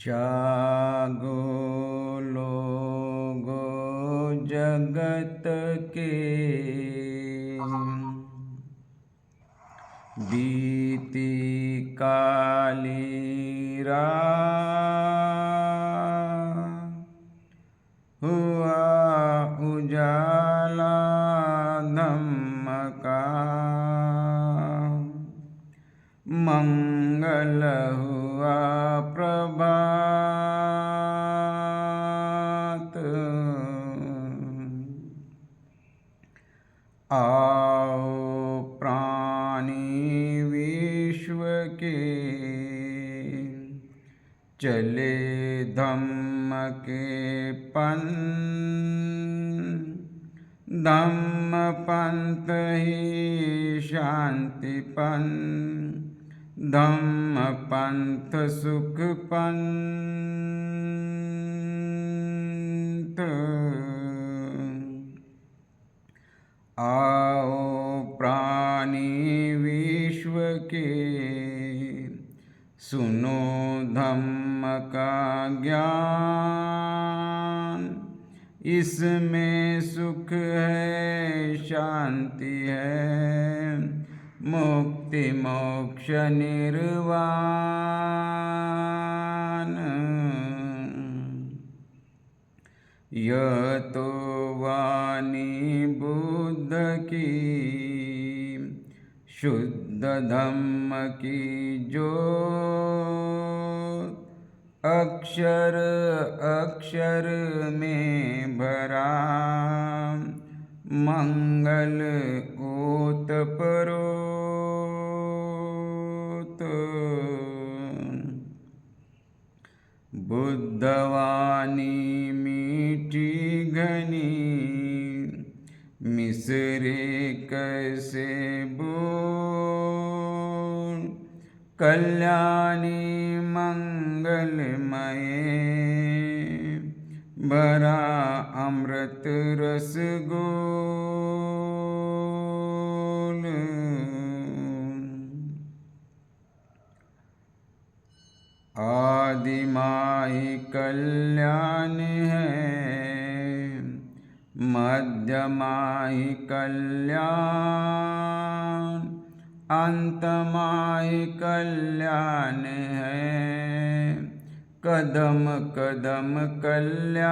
जागो लोगो जगत के। बीती काली रात चले धम्म के पन। धम्म पंथ ही शांतिपन धम्म पंथ सुख पंथ आओ प्राणी विश्व के सुनो धम्म का ज्ञान इसमें सुख है, शांति है। मुक्ति, मोक्ष, निर्वाण। यह तो वाणी बुद्ध की, शुद्ध धम्म की जो अक्षर अक्षर में भरा मंगल ओत परोत। बुद्धवानी मीठी घनी। मिसरे कैसे कल्याणी मंगलमय। भरा अमृत रस गोल। आदिमाई कल्याण है। मध्यमाई कल्याण। अंतमाई कल्याण है। कदम कदम कल्याण।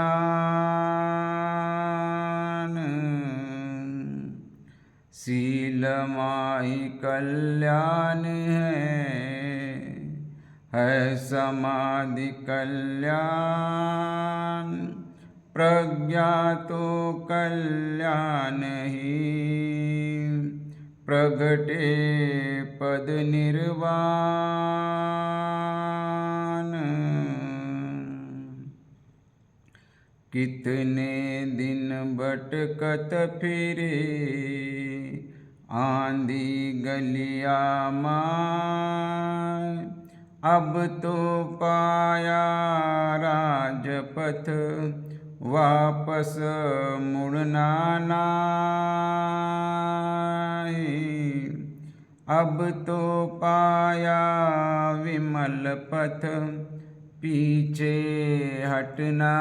शीलमाई कल्याण है। है समाधि कल्याण। प्रज्ञा तो कल्याण ही। प्रगटे पद निर्वाण। कितने दिन भटकत फिरे, आंधी गलिया माय अब तो पाया राजपथ, वापस मुड़ना अब तो पाया विमल पथ पीछे हटना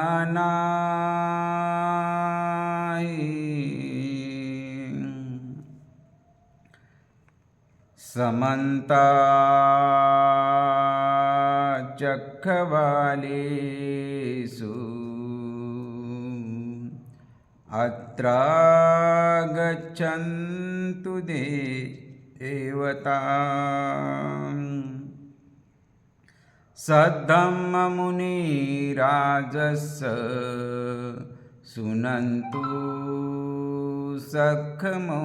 समन्ता चक्रवालेषु अत्रागच्छन्तु देवता सद्धम्ममुनिराजस् सुनन्तु सखमोखदम्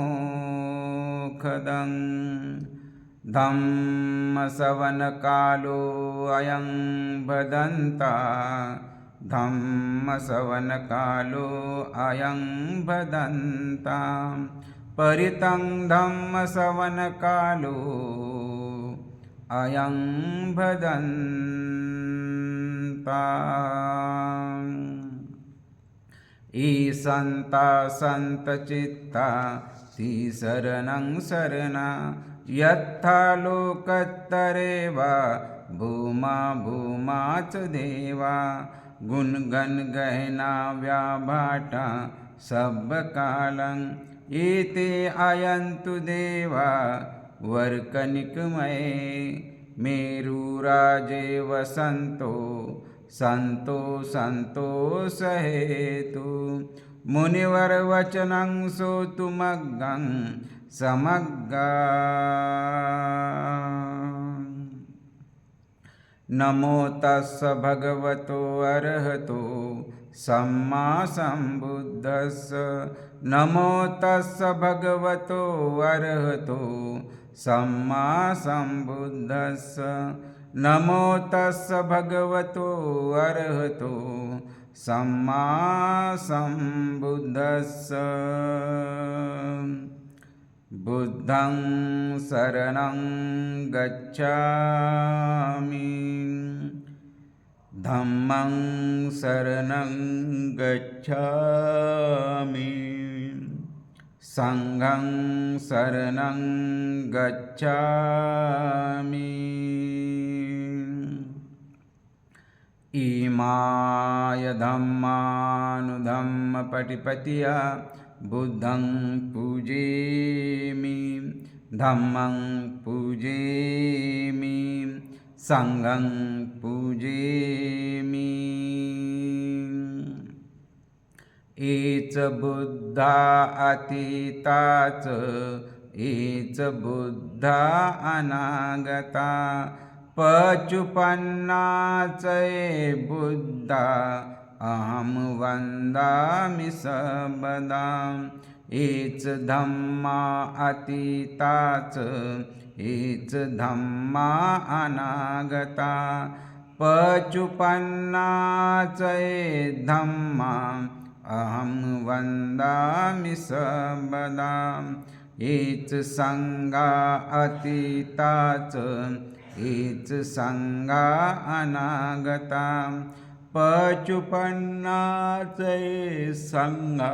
धम्मसवनकालो अयं भदन्ता धम्मसवनकालो अयं भदन्ता। परितं धम्मसवनकालो अयं भदन्ता। ईसन्ता सन्तचित्ता ती शरणं शरणा लोकत्तरे वा भूमा भूमाच देवा। गुणगण गहना व्याभाटा सब कालं एते आयन्तु देवा वर्कनिकमये मेरुराजे वसन्तो सन्तो सन्तोषहेतु मुनिवरवचनं सोतुमग्गं समग्गा नमो तस्स भगवतो अर्हतो सम्मा सम्बुद्धस्स। नमो तस्स भगवतो अर्हतो सम्मा सम्बुद्धस्स। नमो तस्स भगवतो अर्हतो सम्मा सम्बुद्धस्स। बुद्धं शरणं गच्छामि। धम्मं शरणं गच्छामि। सङ्घं शरणं गच्छामि। इमाय धम्मानुधम्मपटिपतिया बुद्धं पूजेमि धम्मं पूजेमि सङ्घं पूजेमि। एच बुद्धा अतीताच एच बुद्धा अनागता पचुपन्नाचये बुद्धा अहं वन्दामि सबदा एच धम्मा अतीताच एच धम्मा अनागता। पचुपन्नाचये धम्मा। अहं वन्दामि सबदा एच सङ्गा अतीताच एच सङ्गा अनागता पचुपन्नाचये सङ्गा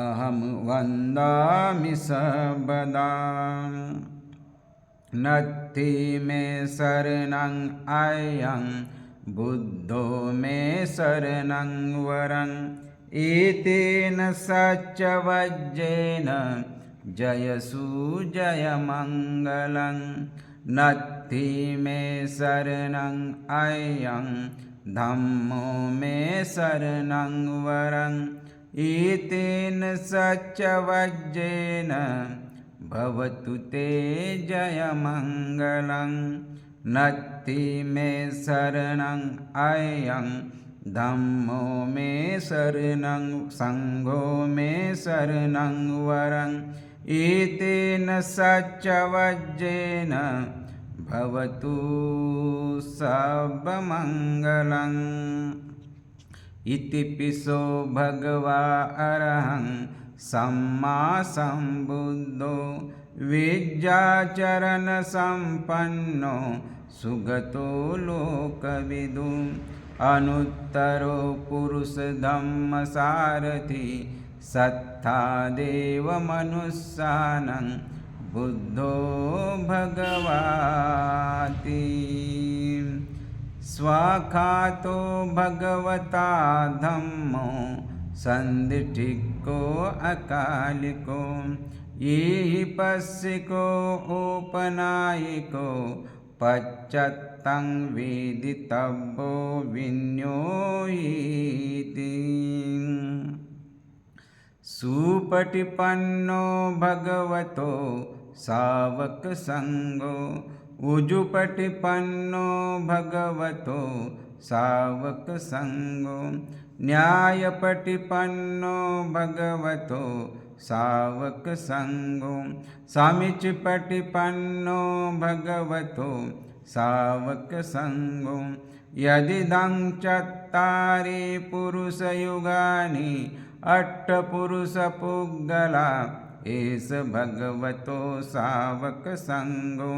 अहं वन्दामि सबदा नत्थि मे शरणं अयं बुद्धो मे शरणं वरं एतेन सच्चवज्जेन जयसु जयमङ्गलं नत्थि मे शरणं अयं ධම්මෝ මේ සරණං වරං ඊතේන සච්චවජ්ජේන භවතු තේ ජයමංගලං නත්ති මේ සරණං අයං ධම්මෝ මේ සරණං සංඝෝ මේ සරණං වරං ඊතේන සච්චවජ්ජේන भवतु सबमङ्गलम् इति पिशो भगवा अरहं सम्मा सम्बुद्धो विद्याचरणसम्पन्नो सुगतो लोकविदुम् अनुत्तरो पुरुषधम्मसारथि सत्था देवमनुस्सानं बुद्धो भगवाति। स्वाखातो भगवता धम्मो सन्धिठिको अकालिको। ये पश्यको उपनायिको पश्चत्तं वेदितव्यो विन्योयीति। सुपटिपन्नो भगवतो सावक संगो उजुपटिपन्नो भगवतो। सावक संगो न्यायपटिपन्नो भगवतो। सावक संगो सामिचिपटी भगवतो। सावक संगो यदिदं चत्तारि पुरुषयुगानि अट्टपुरुषपुग्गला એસ ભગવતો સાવક સંગો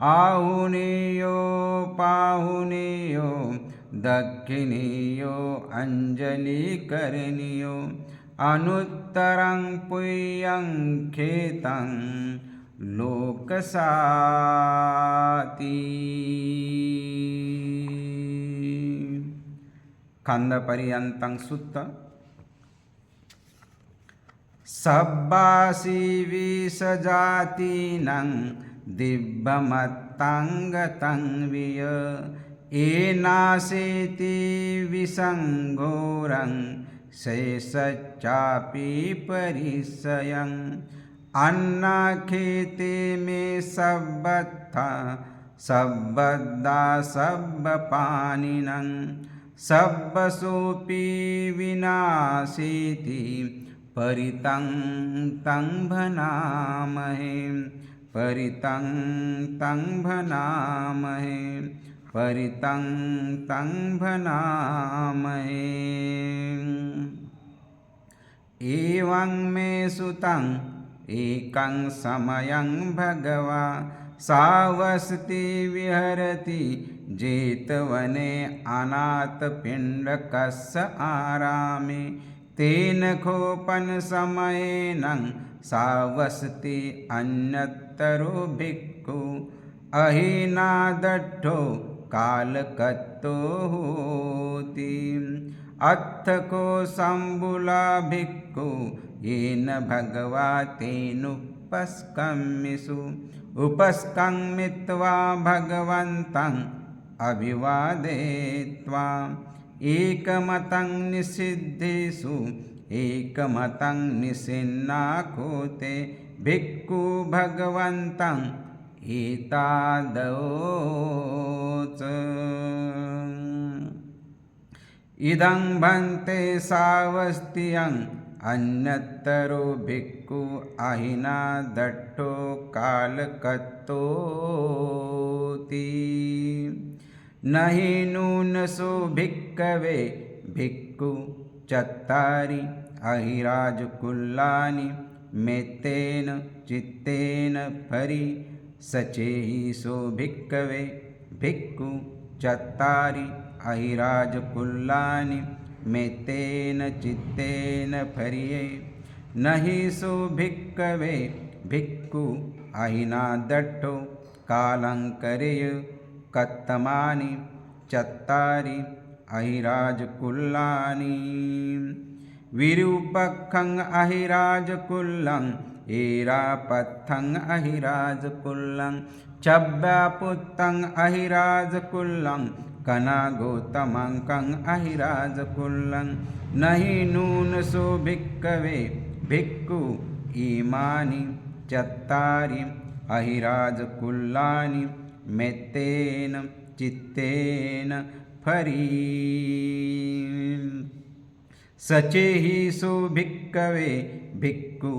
આહુનિયો પાહુનિયો દક્ષિણીયો અંજલિ કરનિયો અનુત્તરં પુય્યં ખેતં લોકસાતી ખંદ પર્યંતં સુત્ત दिव्यमत्ताङ्गतं विय। एनासेति विसङ्घोरं शेषच्चापि परिसयम् अन्नाखेते मे सब्बत्था सब्बद्दा सब्बपानिनं सब्बसोऽपि विनाशीति परितं तं भनामहे परितं तं भनामहे परितं तं भनामहे। एवं मे सुतं एकं समयं भगवा सावसति विहरति जेतवने अनाथपिण्डकस्य आरामे तेन खोपनसमयेन सावसति अन्यतरो भिक्खु। अहिनादट्ठो कालकत्तो होति। अथ को शम्बुला भिक्खु, येन भगवा तेनुपस्कम्यसु उपस्कम्मित्वा भगवन्तम् अभिवादयित्वा एकमतं निषिद्धेषु एकमतं निषिन्नाकोते। भिक्खु भगवन्तं एतादोच। इदं भन्ते सावस्तियम् अन्यत्तरो भिक्खु अहिना दट्टो कालकत्तोति। नहि नूनसु भिक्कवे भिक्खु चत्तारि अहिराजकुल्लानि मेत्तेन चित्तेन परि सचेहिसो भिक्कवे भिक्खु चत्तारि अहिराजकुल्लानि मेत्तेन चित्तेन फरिये। नहि सो भिक्कवे भिक्खु अहिना दट्टो कालङ्करेय कत्तमानि चत्तारि अहिराजकुल्लानि विरूपखं अहिराजकुल्लं एरापत्थं अहिराजकुल्लं चव्यापुत्तं अहिराजकुल्लं कनागौतमङ्कं अहिराजकुल्लं न हि नूनसो भिक्कवे भिक्खु इमानि चत्तारि अहिराजकुल्लानि मेत्तेन चित्तेन फरी। सचेहि सो भिक्कवे भिक्खु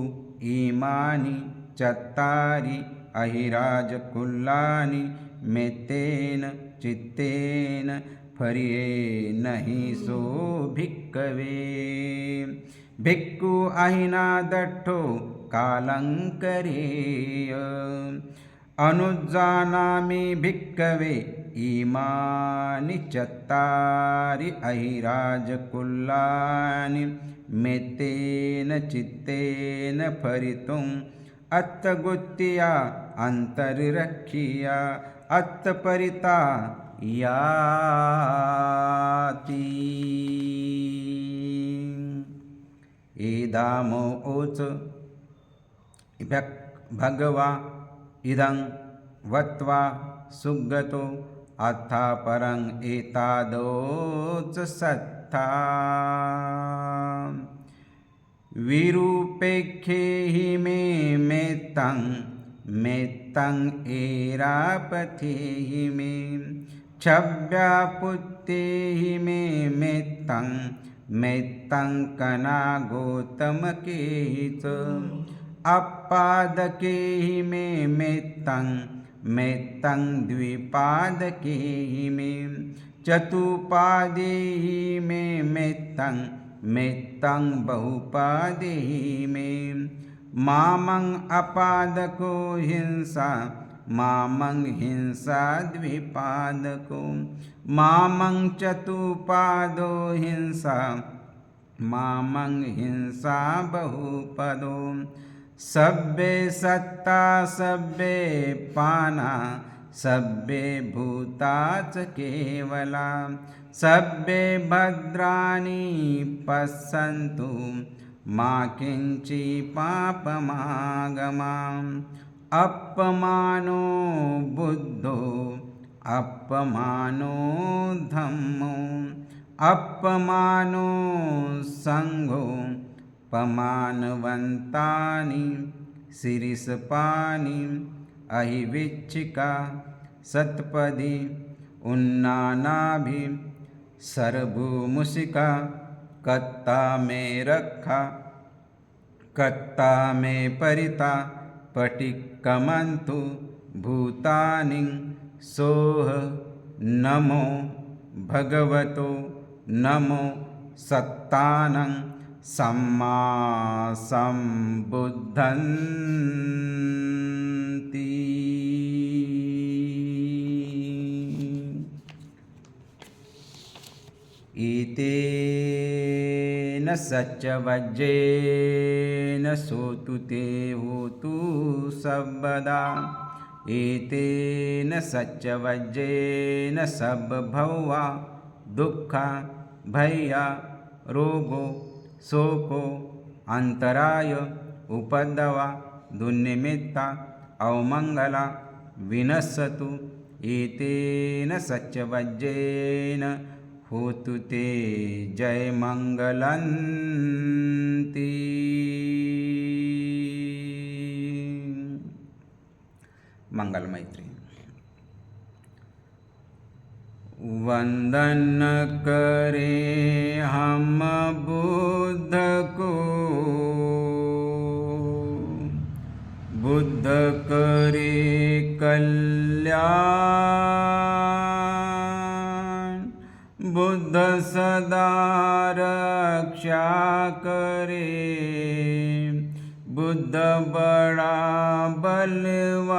इमानि चत्तारि अहिराजकुल्लानि मेत्तेन चित्तेन फरिये नहि सो भिक्कवे। भिक्खु अहिना दट्ठो कालङ्करेय अनुजानामि भिक्कवे इमानि चत्तारि अहिराजकुल्लानि मेतेन चित्तेन फरितुम् अत्तगुत्तिया अन्तरिरक्षिया अत्तपरिता याति। ईदामो ओच भगवा इदं वत्वा सुगतो अथा परं एतादोच सत्था विरूपेक्षे हि मे मेत्तं मेत्तं एरापथे हि मे। छव्यापुत्ते हि मे मेत्तं मेत्तं कनागोतमके च अपादके मे मेत्तं मेत्तं द्विपादके मे चतुपादे मे मेत्तं मेत्तं बहुपादे मे मामं अपादको हिंसा मामं हिंसा द्विपादको। मामं चतुपादो हिंसा मामं हिंसा बहुपदो। सब्बे सत्ता सब्बे पाना सभ्ये भूताच केवला। सभ्ये भद्राणि पश्यन्तु मा किञ्चि पापमागमाम् अपमानो बुद्धो अपमानो धम्मो। अपमानो सङ्घो पमानवन्तानि शिरिसपानि अहिविच्छिका सत्पदी उन्नानाभि सर्वमुषिका कत्ता में रखा कत्ता में परिता पटिकमन्तु भूतानि सोह नमो भगवतो नमो सत्तानं समासं बुद्धी एतेन वज्रेण सोतु ते होतु सर्वदा। एतेन सच्चवज्रेण सद्भव दुःख भय्या रोगो शोको अंतराय उपद्रवा दुर्निमित्ता अवमङ्गला विनश्यतु एतेन सच्चवज्रेन होतु ते जयमङ्गलन्ति मंगल मैत्री वंदन करे हम करे। बुद्ध बड़ा बलवान,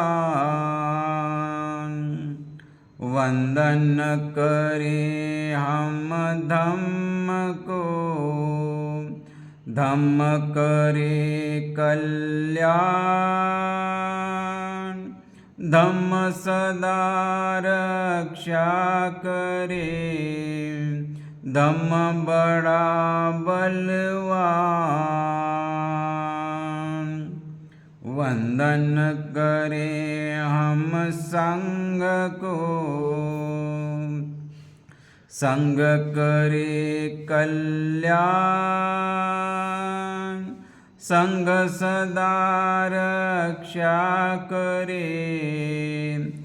वंदन करे हम धम्म को। धम्म करे कल्याण, धम्म सदा रक्षा करे। धम्म बड़ा बलवान वंदन करे हम संग को। संग करे कल्याण। संग सदा रक्षा करे।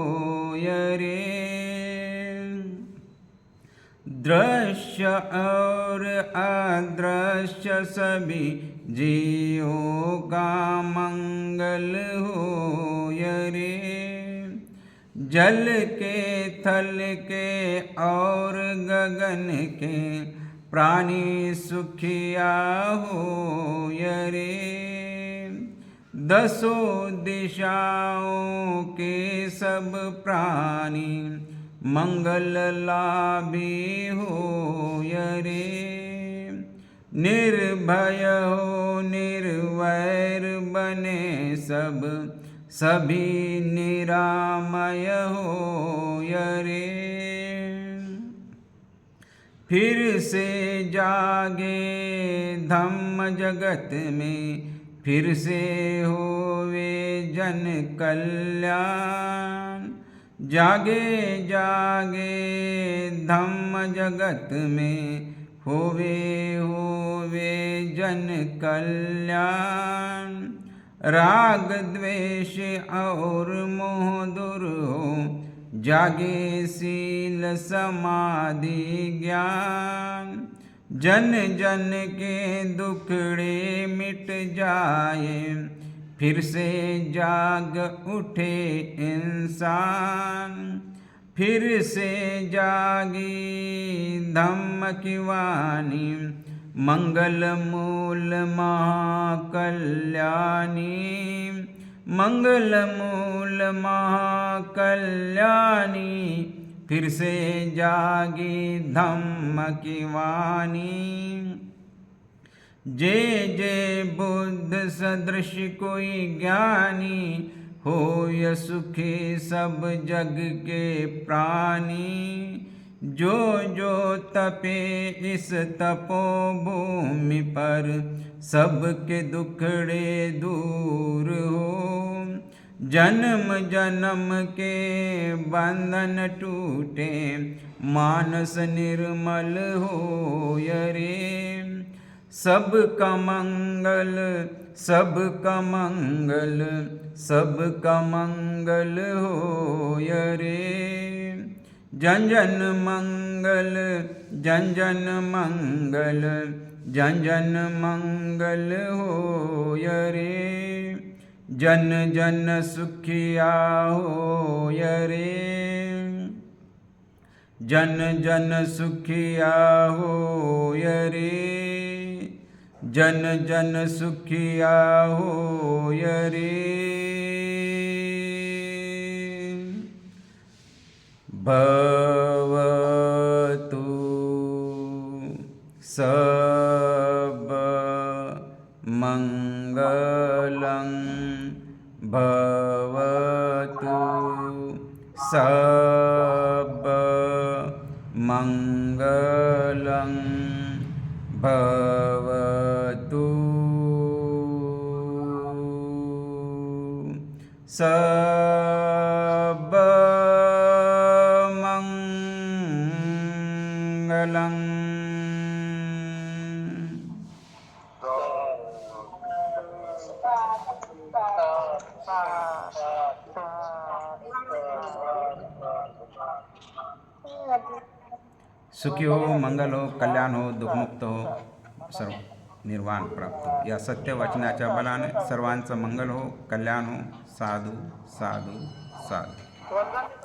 दृश्य और अदृश्य सभी जीवों का मंगल हो रे। जल के, थल के और गगन के प्राणी सुखिया हो रे। दसों दिशाओं के सब प्राणी मंगल लाभी हो रे? निर्भय हो, निर्वैर बने सब, सभी निरामय हो रे? फिर से जागे धम्म जगत में, फिर से होवे जन कल्याण। जागे जागे धम्म जगत में होवे होवे जन कल्याण। राग द्वेष और मोह दूर हो, जागे सील समाधि ज्ञान। जन जन के दुखड़े मिट जाए फिर से जाग उठे इंसान, फिर से जागी धम्म की वाणी, मंगल मूल महाकल्याणी, मंगल मूल महाकल्याणी, फिर से जागी धम्म की वाणी जे जे बुद्ध सदृश कोई ज्ञानी हो य सुखी सब जग के प्राणी। जो जो तपे इस तपोभूमि पर, सबके दुखड़े दूर हो। जन्म जन्म के बंधन टूटे, मानस निर्मल हो रे। सबका मंगल सबका मंगल सबका मंगल हो रे। जन जन मंगल, जन जन मंगल, जन जन मंगल हो रे। जन जन सुखिया हो रे। जन जन सुखिया हो रे। जन जन सुखिया हो रे। भवतु सब मङ्गलं भवतु सब मङ्गलं Pawatu Sa सुखी हो मंगल हो कल्याण हो दुःखमुक्त हो सर्व निर्वाण प्राप्त. हो या सत्य वचनाच्या बलाने सर्वांचं मंगल हो कल्याण हो साधू साधू साधू.